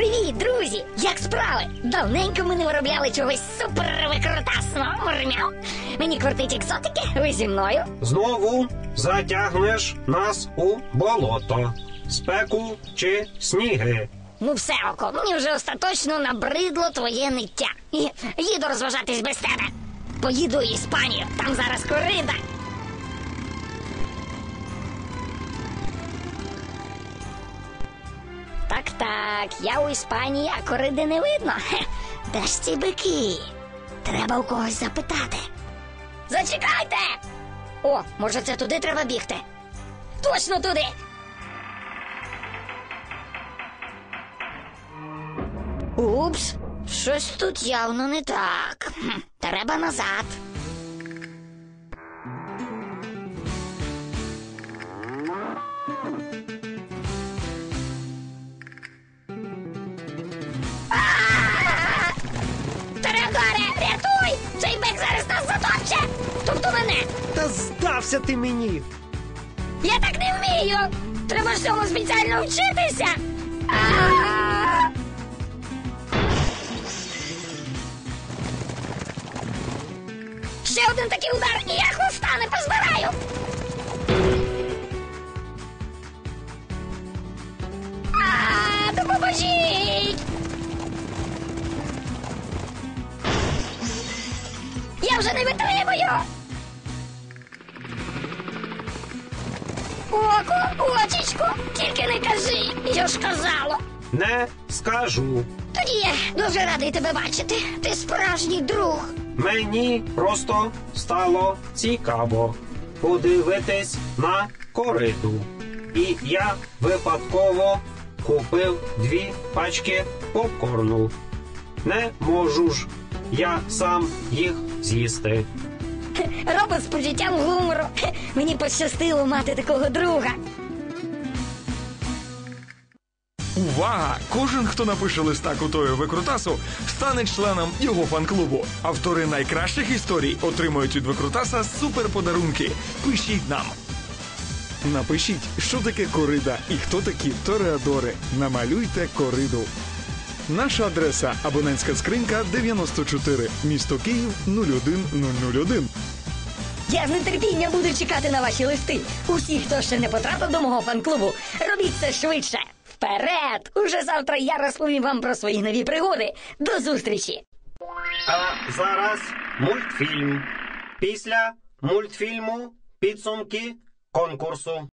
Привіт, друзі! Як справи? Давненько ми не виробляли чогось супервикрутасного. Мурмяу. Мені кортить екзотики, ви зі мною. Знову затягнеш нас у болото, спеку чи сніги. Ну все, око, мені вже остаточно набридло твоє ниття. І їду розважатись без тебе. Поїду в Іспанію, там зараз корида. Так, я у Іспанії, а кориди не видно. Хе, де ж ці бики? Треба у когось запитати. Зачекайте! О, може, це туди треба бігти? Точно туди! Упс, щось тут явно не так. Хм, Треба назад. Зараз нас затопче! Тобто мене! Та здався ти мені. Я так не вмію! Треба ж цьому спеціально вчитися! Ще один такий удар, і я хвоста не позбираю! А, допоможіть! Вже не витримую! Око, очечко, тільки не кажи, я ж казала. Не скажу. Тоді я дуже радий тебе бачити. Ти справжній друг. Мені просто стало цікаво подивитись на кориду. І я випадково купив дві пачки попкорну. Не можу ж я сам їх з'їсти. Робот з почуттям гумору. Мені пощастило мати такого друга. Увага! Кожен, хто напише листа кутою викрутасу, стане членом його фан-клубу. Автори найкращих історій отримують від викрутаса суперподарунки. Пишіть нам. Напишіть, що таке корида і хто такі тореадори. Намалюйте кориду. Наша адреса абонентська скринька 94, місто Київ 01001. Я з нетерпінням буду чекати на ваші листи. Усі, хто ще не потрапив до мого фан-клубу, робіть це швидше. Вперед! Уже завтра я розповім вам про свої нові пригоди. До зустрічі! А зараз мультфільм. Після мультфільму підсумки конкурсу.